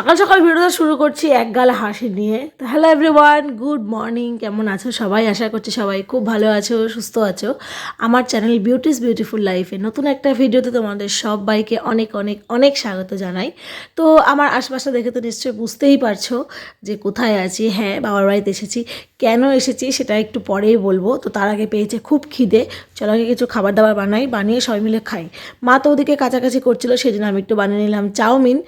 সকাল সকাল ভিডিওটা শুরু করছি এক গাল হাসি নিয়ে। তো হ্যালো এভরিওয়ান গুড মর্নিং কেমন আছো সবাই? আশা করছি সবাই খুব ভালো আছো, সুস্থ আছো। আমার চ্যানেল বিউটিস বিউটিফুল লাইফে নতুন একটা ভিডিওতে তোমাদের সবাইকে অনেক অনেক অনেক স্বাগত জানাই। তো আমার আশপাশটা দেখে তো নিশ্চয়ই বুঝতেই পারছ যে কোথায় আছি। হ্যাঁ বাবার বাড়িতে এসেছি। কেন এসেছি সেটা একটু পরেই বলব। তো তার আগে পেয়েছে খুব খিদে। চলো আগে কিছু খাবার দাবার বানাই, বানিয়ে সবাই মিলে খাই। মা তো ওদিকে কাছাকাছি করছিল সেই জন্য আমি একটু বানিয়ে নিলাম চাউমিন।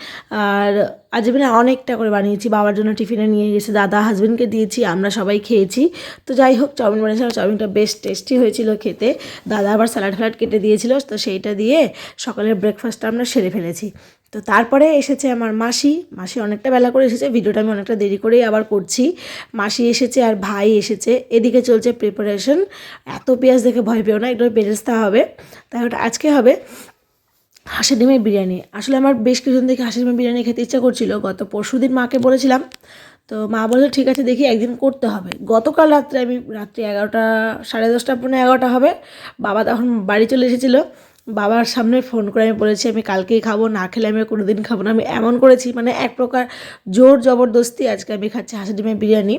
আর আজ আমি না অনেকটা করে বানিয়েছি, বাবার জন্য টিফিনে নিয়ে গেছে, দাদা হাজবেন্ডকে দিয়েছি, আমরা সবাই খেয়েছি। তো যাই হোক, চাউমিন বানিয়েছিলাম, চাউমিনটা বেশ টেস্টি হয়েছিল খেতে। দাদা আবার স্যালাড ফ্যালাড কেটে দিয়েছিল, তো সেইটা দিয়ে সকালের ব্রেকফাস্টটা আমরা সেরে ফেলেছি। তো তারপরে এসেছে আমার মাসি মাসি অনেকটা বেলা করে এসেছে, ভিডিওটা আমি অনেকটা দেরি করেই আবার করছি। মাসি এসেছে আর ভাই এসেছে, এদিকে চলছে প্রিপারেশন এত পেঁয়াজ দেখে ভয় পেও না, একটু বেরেস্তা হবে। তাই ওটা আজকে হবে। হাঁসের ডিমের বিরিয়ানি। আসলে আমার বেশ কিছুদিন থেকে হাঁসের ডিমের বিরিয়ানি খেতে ইচ্ছা করছিল। গত পরশু দিন মাকে বলেছিলাম, তো মা বলল, ঠিক আছে, দেখি একদিন করতে হবে। গতকাল রাত্রে আমি, রাত্রি এগারোটা, সাড়ে দশটা পনেরো এগারোটা হবে, বাবা তখন বাড়ি চলে এসেছিল। বাবার সামনে ফোন করে আমি বলেছি, আমি কালকেই খাব, না খেলে আমি কোনো দিন খাব না। আমি এমন করেছি মানে এক প্রকার জোর জবরদস্তি আজকে আমি খাচ্ছি হাঁসের ডিমের বিরিয়ানি।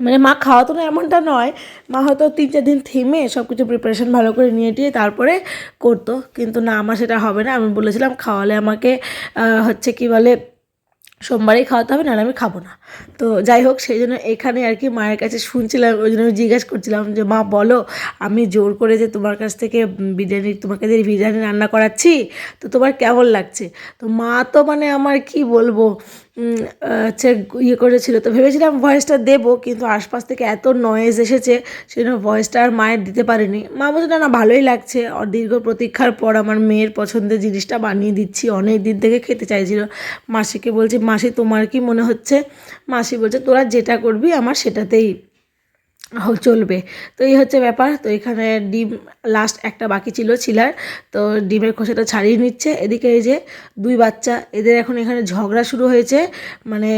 মানে মা খাওয়াতো না এমনটা নয়। মা হয়তো তিন চার দিন থেমে সব কিছু প্রিপারেশান ভালো করে নিয়ে টিয়ে তারপরে করতো। কিন্তু না, আমার সেটা হবে না। আমি বলেছিলাম, খাওয়ালে আমাকে হচ্ছে কি বলে, সোমবারেই খাওয়াতে হবে, নাহলে আমি খাব না। তো যাই হোক, সেই জন্য এখানে আর কি মায়ের কাছে শুনছিলাম, ওই জন্য আমি জিজ্ঞেস করছিলাম যে, মা, বলো, আমি জোর করে যে তোমার কাছ থেকে বিরিয়ানি, তোমাকে যে বিরিয়ানি রান্না করাচ্ছি, তো তোমার কেমন লাগছে? তো মা তো মানে আমার কি বলব হচ্ছে ইয়ে করেছিল। তো ভেবেছিলাম ভয়েসটা দেবো, কিন্তু আশপাশ থেকে এত নয়েজ এসেছে সেই জন্য ভয়েসটা আর মায়ের দিতে পারিনি। মা বলছে, না না, ভালোই লাগছে। দীর্ঘ প্রতীক্ষার পর আমার মেয়ের পছন্দের জিনিসটা বানিয়ে দিচ্ছি। অনেক দিন থেকে খেতে চাইছিল। মাসিকে বলছি, মাসি, তোমার কি মনে হচ্ছে? মাসি বলছে, তোরা যেটা করবি, আমার সেটাতেই চলবে। তো এই হচ্ছে ব্যাপার। তো এখানে ডিম লাস্ট একটা বাকি ছিল ছিলার। তো ডিমের খোসাটা ছাড়িয়ে নিচ্ছে। এদিকে এই যে দুই বাচ্চা, এদের এখন এখানে ঝগড়া শুরু হয়েছে। মানে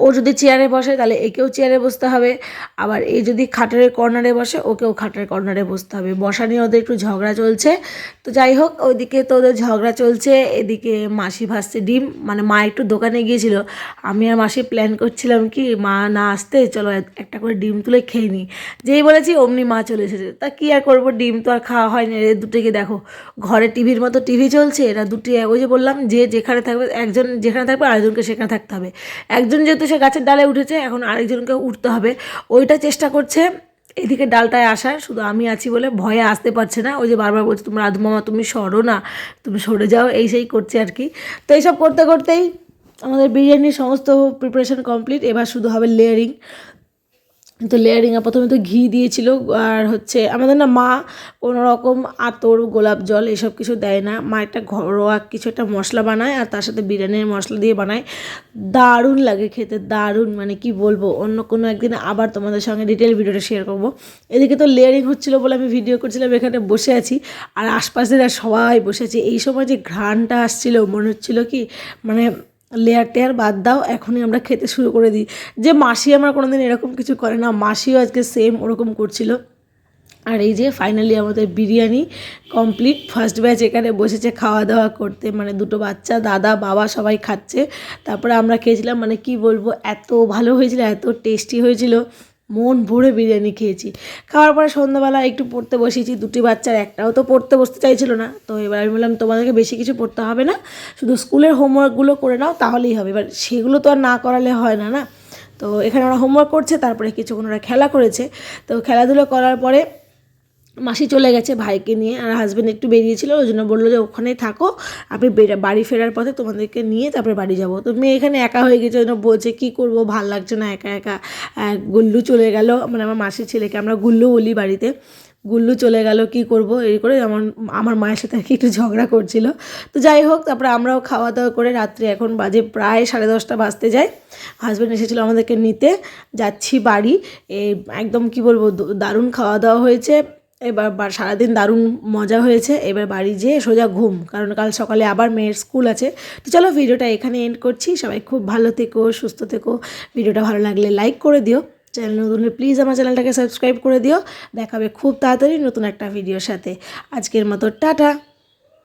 ও যদি চেয়ারে বসে, তাহলে একেও চেয়ারে বসতে হবে। আবার এই যদি খাটের কর্নারে বসে, ওকেও খাটের কর্নারে বসতে হবে। বসা নিয়ে ওদের একটু ঝগড়া চলছে। তো যাই হোক, ওইদিকে তো ওদের ঝগড়া চলছে। এদিকে মাসি ভাসছে ডিম। মানে মা একটু দোকানে গিয়েছিল। আমি আর মাসি প্ল্যান করছিলাম কি, মা না আসতে, চলো এক- একটা করে ডিম তুলে খেয়ে নিই। যেই বলেছি, অমনি মা চলে এসেছে। তা কী আর করব, ডিম তো আর খাওয়া হয়নি এদের দুটোকে দেখো, ঘরে টিভির মতো টিভি চলছে। এরা দুটি ওই যে বললাম, যে যেখানে থাকবে, একজন যেখানে থাকবে, আরেকজনকে সেখানে থাকতে হবে। একজন যেহেতু সে গাছের ডালে উঠেছে, এখন আরেকজনকে উঠতে হবে। ওইটা চেষ্টা করছে, এদিকে ডালটায় আসার, শুধু আমি আছি বলে ভয়ে আসতে পারছে না। ওই যে বারবার বলছে, তোমরা আদু মামা তুমি সরো না, তুমি সরে যাও। এই সেই করছে আর কি। তো এইসব করতে করতেই আমাদের বিরিয়ানির সমস্ত প্রিপারেশন কমপ্লিট এবার শুধু হবে লেয়ারিং তো লেয়ারিংয়ে প্রথমে তো ঘি দিয়েছিল, আর হচ্ছে আমাদের না মা কোনো রকম আতর, গোলাপ জল এসব কিছু দেয় না। মা একটা ঘরোয়া কিছু একটা মশলা বানায়, আর তার সাথে বিরিয়ানির মশলা দিয়ে বানায়। দারুণ লাগে খেতে, দারুণ মানে কি বলব? অন্য কোনো একদিন আবার তোমাদের সঙ্গে ডিটেল ভিডিওটা শেয়ার করব। এদিকে তো লেয়ারিং হচ্ছিল বলে আমি ভিডিও করছিলাম, এখানে বসে আছি, আর আশপাশের সবাই বসে আছে। এই সময় যে ঘ্রাণটা আসছিল, মনে হচ্ছিল কি মানে লেয়ার টেয়ার বাদ দাও, এখনই আমরা খেতে শুরু করে দিই। যে মাসি আমার কোনো দিন এরকম কিছু করে না, মাসিও আজকে সেম ওরকম করছিল। আর এই যে ফাইনালি আমাদের বিরিয়ানি কমপ্লিট ফার্স্ট ব্যাচ এখানে বসেছে খাওয়া দাওয়া করতে মানে দুটো বাচ্চা, দাদা, বাবা সবাই খাচ্ছে। তারপরে আমরা খেয়েছিলাম মানে কি বলব, এত ভালো হয়েছিল, এত টেস্টি হয়েছিল। মন ভরে বিরিয়ানি খেয়েছি। খাওয়ার পরে সন্ধ্যাবেলা একটু পড়তে বসেছি, দুটি বাচ্চার একটাও তো পড়তে বসতে চাইছিল না। তো এবার আমি বললাম, তোমাদেরকে বেশি কিছু পড়তে হবে না, শুধু স্কুলের হোমওয়ার্কগুলো করে নাও, তাহলেই হবে। এবার সেগুলো তো আর না করালে হয় না না? তো এখানে ওরা হোমওয়ার্ক করছে, তারপরে কিছুক্ষণ ওরা খেলা করেছে। তো খেলাধুলো করার পরে মাসি চলে গেছে ভাইকে নিয়ে আর হাজব্যান্ড একটু বেরিয়েছিল, ওই জন্য বলল যে ওখানেই থাকো বেরা- বাড়ি ফেরার পথে তোমাদেরকে নিয়ে তারপরে বাড়ি যাব। তো মেয়ে এখানে একা হয়ে গেছে, ওই জন্য বলছে, কী করব? ভালো লাগছে না, একা একা। গুল্লু চলে গেল মানে আমার মাসির ছেলেকে, আমরা গুল্লু বলি বাড়িতে। গুল্লু চলে গেল, কি করব? এই করে আমার আমার মায়ের সাথে আর কি একটু ঝগড়া করছিল। তো যাই হোক, তারপরে আমরাও খাওয়া দাওয়া করে রাত্রে এখন বাজে প্রায় সাড়ে দশটা বাজতে যায়। হাজব্যান্ড এসেছিল আমাদেরকে নিতে, যাচ্ছি বাড়ি। একদম কি বলব দারুণ খাওয়া দাওয়া হয়েছে। এবার সারাদিন দারুণ মজা হয়েছে। এবার বাড়ি যেয়ে সোজা ঘুম, কারণ কাল সকালে আবার মেয়ের স্কুল আছে। তো চলো ভিডিওটা এখানে এন্ড করছি। সবাই খুব ভালো থেকো, সুস্থ থেকো। ভিডিওটা ভালো লাগলে লাইক করে দিও। চ্যানেল নতুন প্লিজ আমার চ্যানেলটাকে সাবস্ক্রাইব করে দিও। দেখাবে খুব তাড়াতাড়ি নতুন একটা ভিডিওর সাথে। আজকের মতো টাটা।